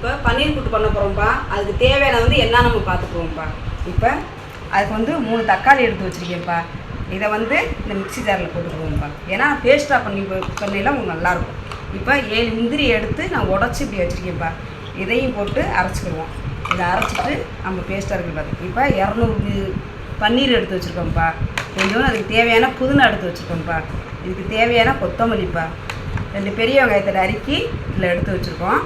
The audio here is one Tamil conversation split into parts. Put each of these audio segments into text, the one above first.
இப்போ பன்னீர் கூட்டு பண்ண போகிறோம்ப்பா அதுக்கு தேவையான வந்து என்ன நம்ம பார்த்துக்குவோம்ப்பா இப்போ அதுக்கு வந்து மூணு தக்காளி எடுத்து வச்சுருக்கேன்ப்பா. இதை வந்து இந்த மிக்ஸி ஜாரில் போட்டுக்குவோம்ப்பா. ஏன்னா பேஸ்ட்டாக பண்ணி பண்ணிலாம் உங்களுக்கு நல்லாயிருக்கும் இப்போ ஏழு முந்திரி எடுத்து நான் உடச்சி இப்படி வச்சுருக்கேன்ப்பா. இதையும் போட்டு அரைச்சிக்கிடுவோம். இதை அரைச்சிட்டு நம்ம பேஸ்ட்டாக இருக்கு பார்த்து இப்போ இரநூறு பன்னீர் எடுத்து வச்சுருக்கோம்ப்பா. கொஞ்சம் அதுக்கு தேவையான புதினா எடுத்து வச்சுருக்கோம்ப்பா. இதுக்கு தேவையான கொத்தமல்லிப்பா. ரெண்டு பெரிய வெங்காயத்தில் அரிக்கி இதில் எடுத்து வச்சுருக்கோம்.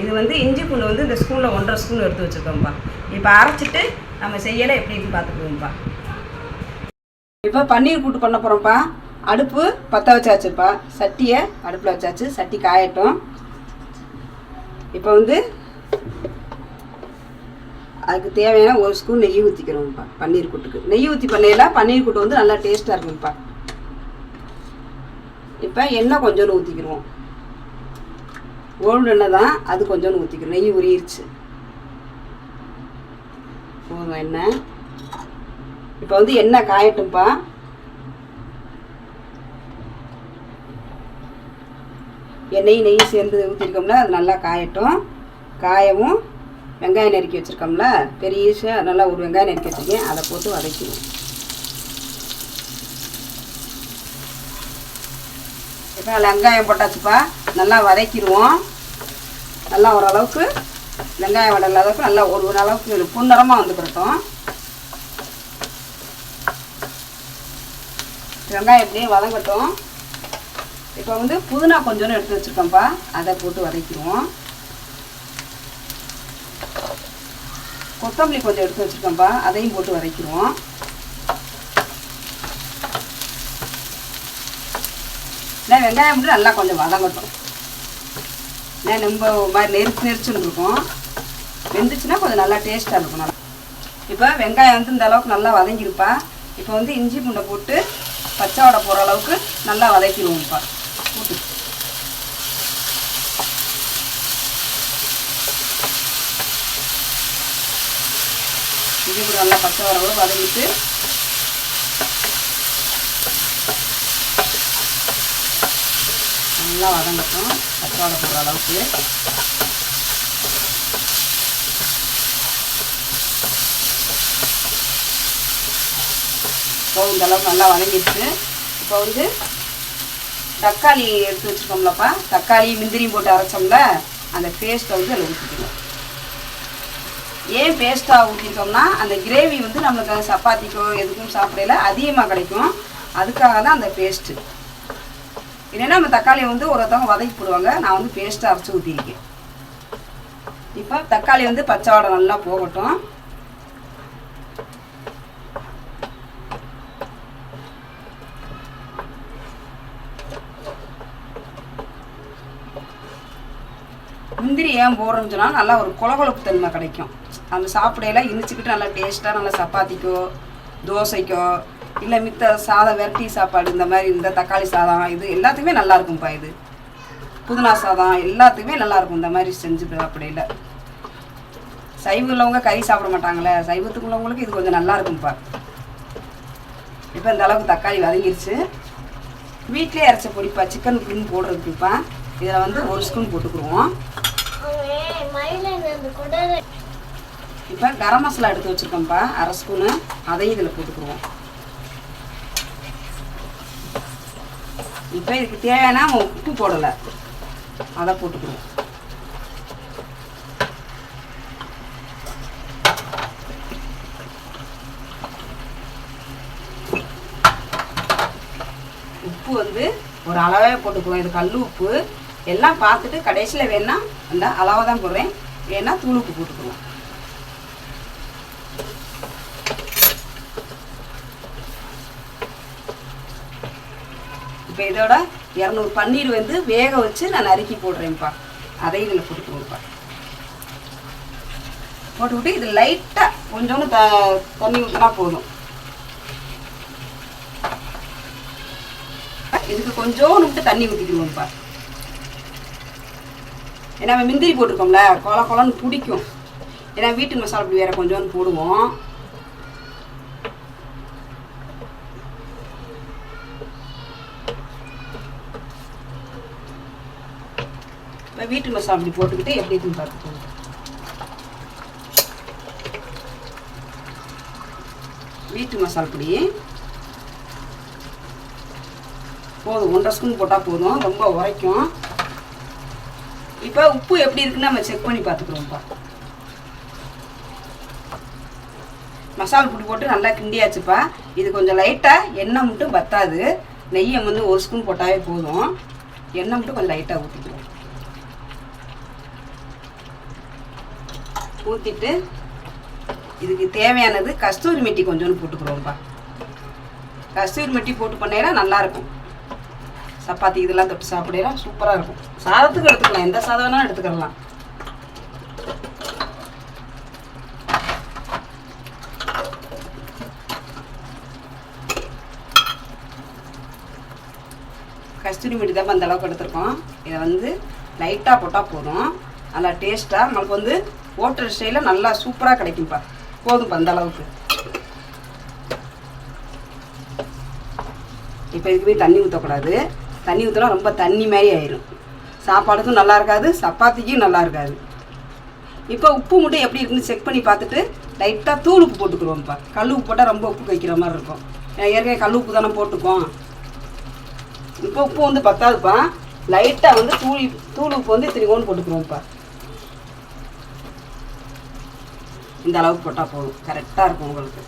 இது வந்து இஞ்சி பூண்டு வந்து இந்த ஸ்பூனில் ஒன்றரை ஸ்பூன் எடுத்து வச்சுருக்கோம்ப்பா இப்போ அரைச்சிட்டு நம்ம செய்யலை எப்படி பார்த்துக்குவோம்ப்பா இப்போ பன்னீர் கூட்டு பண்ண போகிறோம்ப்பா அடுப்பு பற்ற வச்சாச்சுப்பா. சட்டியை அடுப்பில் வச்சாச்சு. சட்டி காயட்டும். இப்போ வந்து அதுக்கு தேவையான ஒரு ஸ்பூன் நெய் ஊற்றிக்கிறோம்ப்பா பன்னீர் கூட்டுக்கு. நெய் ஊற்றி பண்ணையில பன்னீர் கூட்டு வந்து நல்லா டேஸ்ட்டாக இருக்கும்ப்பா இப்போ எண்ணெய் கொஞ்சோண்டு ஊற்றிக்கிடுவோம் ஓல்டு எண்ணெய் தான் அது கொஞ்சோண்டு ஊற்றிக்கிறோம் நெய் உரியிருச்சு போதும் எண்ணெய் இப்போ வந்து எண்ணெய் காயட்டும்ப்பா எண்ணெயும் நெய் சேர்ந்து ஊற்றிருக்கோம்ல அது நல்லா காயட்டும். காயவும் வெங்காயம் நறுக்கி வச்சுருக்கோம்ல பெரிய நல்லா ஒரு வெங்காயம் நறுக்கி வச்சுருக்கேன். அதை போட்டு வதக்கிடுவோம். இப்போ வெங்காயம் போட்டாச்சுப்பா. நல்லா வதக்கிடுவோம். நல்லா ஓரளவுக்கு வெங்காயம் வடல அளவுக்கு நல்லா ஒரு அளவுக்கு புன்னரமாக வந்துக்கிட்டோம் வெங்காயம் எப்படியே வதங்கட்டும். இப்போ வந்து புதினா கொஞ்சோண்டு எடுத்து வச்சுருக்கோம்ப்பா. அதை போட்டு வதக்கிடுவோம். கொத்தமல்லி கொஞ்சம் எடுத்து வச்சுருக்கோம்ப்பா. அதையும் போட்டு வதக்கிடுவோம். நான் வெங்காயம் மட்டும் நல்லா கொஞ்சம் வதங்கட்டும். நான் ரொம்ப மாதிரி நெரிச்சு நெரிச்சுன்னு இருக்கும் வெந்துச்சுன்னா கொஞ்சம் நல்லா டேஸ்ட்டாக இருக்கும். நல்லா. இப்போ வெங்காயம் வந்து இந்த அளவுக்கு நல்லா வதங்கியிருப்பா இப்போ வந்து இஞ்சி பூண்டை போட்டு பச்சை வடை போகிற அளவுக்கு நல்லா வதக்கிடுவோம்ப்பா. போட்டு. இஞ்சி பூண்டு நல்லா பச்சை வடை கூட வதங்கிட்டு நல்லா வதங்கட்டும். தக்காளி போடுற அளவுக்கு. இப்போ இந்த அளவுக்கு நல்லா வதங்கிடுச்சு. இப்போ வந்து தக்காளி எடுத்து வச்சுக்கோங்களப்பா தக்காளி முந்திரியும் போட்டு அரைச்சோம்ல அந்த பேஸ்ட்டை வந்து அதில் ஊற்றிக்கணும் ஏன் பேஸ்ட்டாக ஊற்றிட்டோம்னா அந்த கிரேவி வந்து நம்மளுக்கு சப்பாத்திக்கோ எதுக்கும் சாப்பிடையில அதிகமாக கிடைக்கும். அதுக்காக தான் அந்த பேஸ்ட்டு இல்லைன்னா நம்ம தக்காளியை வந்து ஒருத்தவங்க வதக்கி போடுவாங்க. நான் வந்து பேஸ்ட்டாக அரைச்சி ஊற்றிருக்கேன் இப்போ தக்காளி வந்து பச்சை வாடை நல்லா போகட்டும். முந்திரி ஏன் போடுறோம்னு சொன்னால் நல்லா ஒரு குளகுழப்பு தன்மை கிடைக்கும். அந்த சாப்பிடையெல்லாம் இனிச்சுக்கிட்டு நல்லா டேஸ்ட்டாக நல்லா சப்பாத்திக்கோ தோசைக்கோ இல்லை மித்த சாதம் வெரைட்டி சாப்பாடு இந்த மாதிரி இந்த தக்காளி சாதம் இது எல்லாத்துக்குமே நல்லா இருக்கும்ப்பா இது. புதினா சாதம் எல்லாத்துக்குமே நல்லா இருக்கும். இந்த மாதிரி செஞ்சு சாப்பிடையில சைவம் உள்ளவங்க கறி சாப்பிட மாட்டாங்களே சைவத்துக்கு உள்ளவங்களுக்கு இது கொஞ்சம் நல்லா இருக்கும்ப்பா. இப்போ இந்த அளவுக்கு தக்காளி வதங்கிருச்சு. வீட்டிலே அரைச்ச பொடிப்பா சிக்கன் பின் போடுறதுக்குப்பா. இதில் வந்து ஒரு ஸ்பூன் போட்டுக்குருவோம். இப்போ கரம் மசாலா எடுத்து வச்சுருக்கோம்ப்பா அரை ஸ்பூனு அதையும் இதில் போட்டுக்குருவோம். இப்போ இதுக்கு தேவையான உப்பு போடலை. அதை போட்டுக்கணும். உப்பு வந்து ஒரு அளவே போட்டுக்குவோம். இது கல் உப்பு. எல்லாம் பார்த்துட்டு கடைசியில் வேணால் அந்த அளவாக தான் போடுறேன். வேணால் தூளுப்பு உப்பு போட்டுக்குவோம் இப்போ இதோட இரநூறு பன்னீர் வந்து வேக வச்சு நான் நறுக்கி போடுறேன்ப்பா. அதையும் இதில் போட்டுக்குவோம்ப்பா போட்டுவிட்டு இது லைட்டாக கொஞ்சோண்டு த தண்ணி ஊற்றினா போதும். இதுக்கு கொஞ்சோண்டு விட்டு தண்ணி ஊற்றிக்கணும்ப்பா ஏன்னா நம்ம முந்திரி போட்டிருக்கோம்ல கொல கொலன்னு பிடிக்கும். ஏன்னா வீட்டு மசாலா அப்படி வேற கொஞ்சோண்டு போடுவோம். வீட்டு மசாலா அப்படி போட்டுக்கிட்டு எப்படி இருக்குன்னு பார்த்துக்கோங்க. வீட்டு மசாலா பொடி போதும் ஒன்றரை ஸ்பூன் போட்டால் போதும் ரொம்ப உரைக்கும். இப்போ உப்பு எப்படி இருக்குன்னு நம்ம செக் பண்ணி பார்த்துக்குறோம்ப்பா. மசாலா பொடி போட்டு நல்லா கிண்டியாச்சுப்பா. இது கொஞ்சம் லைட்டாக எண்ணெய் மட்டும் பத்தாது. நெய்யை வந்து ஒரு ஸ்பூன் போட்டாவே போதும். எண்ணெய் மட்டும் கொஞ்சம் லைட்டாக ஊற்றிக்குவோம் ஊற்றிட்டு இதுக்கு தேவையானது கஸ்தூரி மெட்டி கொஞ்சோண்டு போட்டுக்கிறோம்ப்பா கஸ்தூரி மெட்டி போட்டு பண்ணையில நல்லாயிருக்கும் சப்பாத்தி இதெல்லாம் தொட்டு சாப்பிடலாம் சூப்பராக இருக்கும். சாதத்துக்கு எடுத்துக்கலாம் எந்த சாதம் வேணாலும் எடுத்துக்கலாம். கஸ்தூரி மீட்டு தான் அந்த அளவுக்கு எடுத்துருக்கோம். இதை வந்து லைட்டாக போட்டால் போதும். நல்லா டேஸ்ட்டாக நம்மளுக்கு வந்து ஹோட்டல் ஸ்டைலில் நல்லா சூப்பராக கிடைக்கும்ப்பா போதும்ப்பா அந்த அளவுக்கு. இப்போ இதுக்குமே தண்ணி ஊற்றக்கூடாது தண்ணி ஊற்றினா ரொம்ப தண்ணி மாதிரி ஆயிரும். சாப்பாடுக்கும் நல்லா இருக்காது சப்பாத்திக்கும் நல்லா இருக்காது. இப்போ உப்பு மட்டும் எப்படி இருக்குன்னு செக் பண்ணி பார்த்துட்டு லைட்டாக தூள் உப்பு போட்டுக்குருவோம்ப்பா கல் உப்பு போட்டால் ரொம்ப உப்பு வைக்கிற மாதிரி இருக்கும். ஏற்கனவே கல் உப்பு தானே போட்டுக்கோம். இப்போ உப்பு வந்து பத்தாதுப்பா. லைட்டாக வந்து தூள் தூள் உப்பு வந்து இத்தனை போட்டுக்குருவோம்ப்பா இந்த அளவுக்கு போட்டால் போதும். கரெக்டாக இருக்கும் உங்களுக்கு.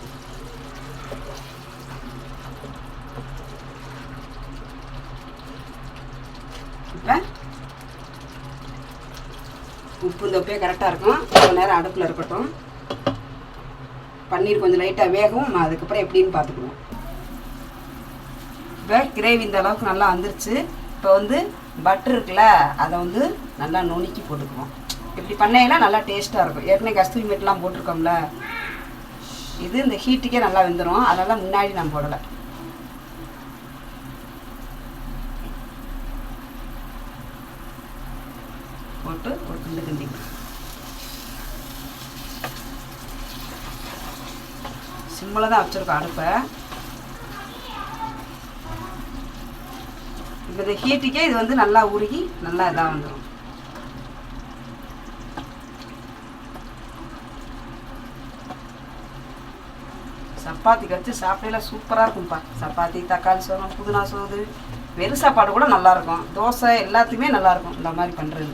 இப்போ உப்பு இந்த உப்பே கரெக்டாக இருக்கும் கொஞ்சம் நேரம் அடுப்பில் இருக்கட்டும். பன்னீர் கொஞ்சம் லைட்டாக வேகவும் அதுக்கப்புறம் எப்படின்னு பார்த்துக்குவோம் இப்போ கிரேவி இந்த அளவுக்கு நல்லா வந்துருச்சு. இப்போ வந்து பட்டர் இருக்குல்ல அதை வந்து நல்லா நுணுக்கி போட்டுக்குவோம் இப்படி பண்ணையில நல்லா டேஸ்ட்டாக இருக்கும். ஏற்கனவே கஸ்தூரி மீட்லாம் போட்டிருக்கோம்ல. இது இந்த ஹீட்டுக்கே நல்லா வெந்துடும் அதெல்லாம் முன்னாடி நான் போடலை. போட்டு ஒரு கிண்டு கிண்டிக்கணும் சிம்மில் தான் வச்சுருக்கோம் அடுப்பை. இப்போ இந்த ஹீட்டுக்கே இது வந்து நல்லா உருகி நல்லா இதாக வந்துடும் சப்பாத்திக்கு வச்சு சாப்பிடல சூப்பராக இருக்கும்ப்பா சப்பாத்தி தக்காளி சோறு புதினா சோறு வெறும் சாப்பாடு கூட நல்லாயிருக்கும். தோசை எல்லாத்துக்குமே நல்லாயிருக்கும். இந்த மாதிரி பண்ணுறது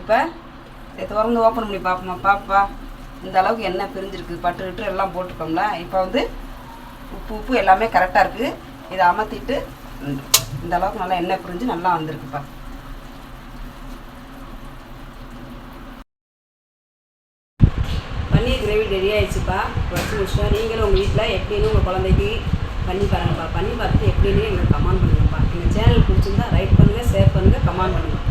இப்போ இதை திறந்து ஓப்பன் பண்ணி பார்ப்போமா? பாப்பா இந்த அளவுக்கு எண்ணெய் பிரிஞ்சிருக்கு. பட்டு விட்டு எல்லாம் போட்டுருக்கோம்ல. இப்போ வந்து உப்பு உப்பு எல்லாமே கரெக்டாக இருக்குது இதை அமர்த்திட்டு இந்த அளவுக்கு நல்லா எண்ணெய் பிரிஞ்சு நல்லா வந்திருக்குப்பா. கிரேவி ரெடி ஆகிடுச்சுப்பா வச்சு முடிச்சுட்டா நீங்களும் உங்கள் வீட்டில் எப்படின்னு உங்கள் குழந்தைக்கு பண்ணி பாருங்கப்பா. பண்ணி பார்த்து எப்படின்னு எங்களுக்கு கமெண்ட் பண்ணுங்கப்பா. இந்த சேனல் பிடிச்சிருந்தா ரைட் பண்ணுங்கள் ஷேர் பண்ணுங்கள் கமெண்ட் பண்ணுங்கள்